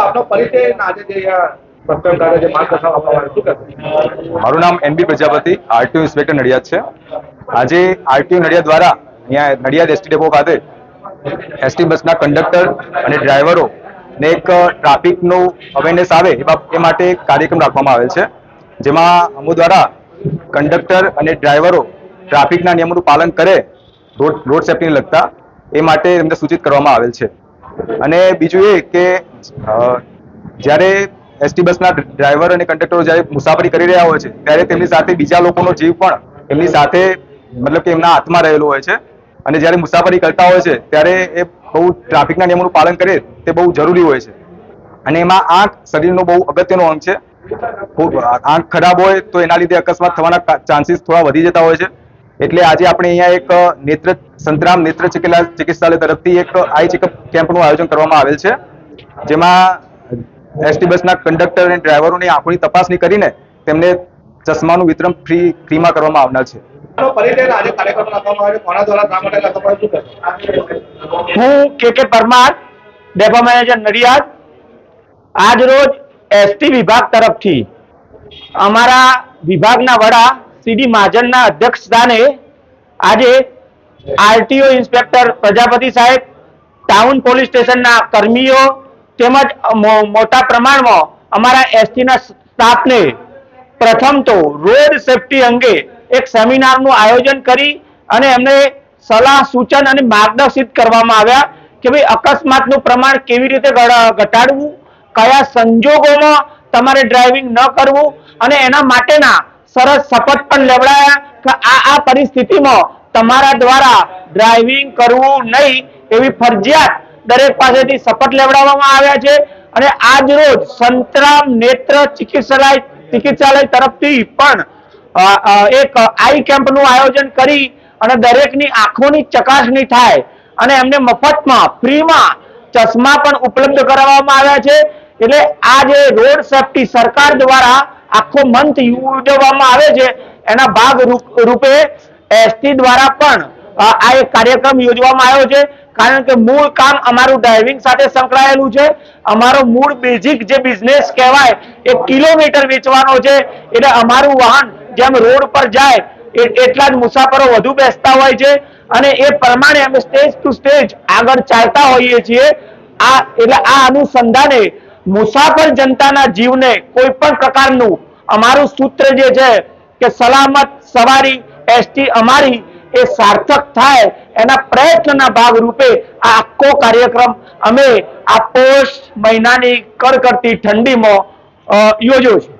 આપનો પરિચય આજે જે મારું નામ NB Prajapati, RTO inspector Nadiad છે. આજે આરટીઓ નડિયાદ દ્વારા અહીંયા નડિયાદ એસટી ડેપો ખાતે એસટી બસના કંડક્ટર અને ડ્રાઈવરો ને એક ટ્રાફિકનો અવેરનેસ આવે એ માટે કાર્યક્રમ રાખવામાં આવેલ છે. જેમાં અમુ દ્વારા કંડક્ટર અને ડ્રાઈવરો ટ્રાફિકના નિયમોનું પાલન કરે, રોડ રોડ સેફ્ટીને લગતા, એ માટે એમને સૂચિત કરવામાં આવેલ છે. અને બીજું એ કે જ્યારે એસટી બસના ડ્રાઈવર અને કંડક્ટરો જ્યારે મુસાફરી કરી રહ્યા હોય છે, ત્યારે તેમની સાથે બીજા લોકોનો જીવ પણ એમની સાથે, મતલબ કે એમના હાથમાં રહેલો હોય છે. અને જ્યારે મુસાફરી કરતા હોય છે, ત્યારે એ બહુ ટ્રાફિકના નિયમોનું પાલન કરે, તે બહુ જરૂરી હોય છે. અને એમાં આંખ શરીરનો બહુ અગત્યનો અંગ છે. આંખ ખરાબ હોય તો એના લીધે અકસ્માત થવાના ચાન્સીસ થોડા વધી જતા હોય છે. એટલે આજે આપણે અહીંયા એક નેત્ર સંતરામ નેત્ર ચિકિત્સાલય તરફથી એક આઈ ચેકઅપ કેમ્પનું આયોજન કરવામાં આવેલ છે. જેમાં એસટી બસના કંડક્ટર અને ડ્રાઈવરોની આંખોની તપાસણી કરીને તેમને ચશ્માનું વિતરણ ફ્રી ફ્રીમાં કરવામાં આવનાર છે. હું કે કે પરમાર ડેપો મેનેજર નડિયાદ. આજ રોજ એસટી વિભાગ તરફથી અમારા વિભાગના વડા સીડી મહાજનના અધ્યક્ષ સ્થાને આજે આરટીઓ ઇન્સ્પેક્ટર પ્રજાપતિ સાહેબ, ટાઉન પોલીસ સ્ટેશનના કર્મીઓ તેમજ મોટા પ્રમાણમાં અમારા એસટીના સ્ટાફને પ્રથમ તો રોડ સેફટી અંગે એક સેમિનારનું આયોજન કરી અને એમને સલાહ, સૂચન અને માર્ગદર્શિત કરવામાં આવ્યા કે ભાઈ અકસ્માતનું પ્રમાણ કેવી રીતે ઘટાડવું, કયા સંજોગોમાં તમારે ડ્રાઇવિંગ ન કરવું અને એના માટેના સરસ શપથ પણ લેવડાયા કે આ આ પરિસ્થિતિમાં તમારા દ્વારા ડ્રાઇવિંગ કરવું નહીં એવી ફરજિયાત દરેક પાસેથી શપથ લેવડાવવામાં આવ્યા છે. અને આજ રોજ સંતરામ નેત્ર ચિકિત્સાલય ચિકિત્સાલય તરફથી પણ એક આઈ કેમ્પનું આયોજન કરી અને દરેકની આંખોની ચકાસણી થાય અને એમને મફતમાં ફ્રીમાં ચશ્મા પણ ઉપલબ્ધ કરાવવામાં આવ્યા છે. એટલે આ જે રોડ સેફટી સરકાર દ્વારા આખો મંથ ઉજવવામાં આવે છે. એના ભાગ રૂપ- એસટી દ્વારા પણ આ એક કાર્યક્રમ યોજવામાં આવ્યો છે. કારણ કે મૂળ કામ અમારું ડ્રાઇવિંગ સાથે સંકળાયેલું છે. અમારો મૂળ બેઝિક જે બિઝનેસ કહેવાય, એ કિલોમીટર વેચવાનો છે. એટલે અમારું વાહન જેમ રોડ પર જાય એટલા જ મુસાફરો વધુ બેસતા હોય છે. અને એ પ્રમાણે અમે સ્ટેજ ટુ સ્ટેજ આગળ ચાલતા હોઈએ છીએ. આ, એટલે આ અનુસંધાને મુસાફર જનતાના જીવને કોઈ પણ પ્રકારનું અમારું સૂત્ર જે છે કે સલામત સવારી એસટી અમારી એ સાર્થક થાય એના પ્રયત્નના ભાગ રૂપે આ આખો કાર્યક્રમ અમે આ પોષ મહિનાની કડકડતી ઠંડીમાં યોજ્યો છે.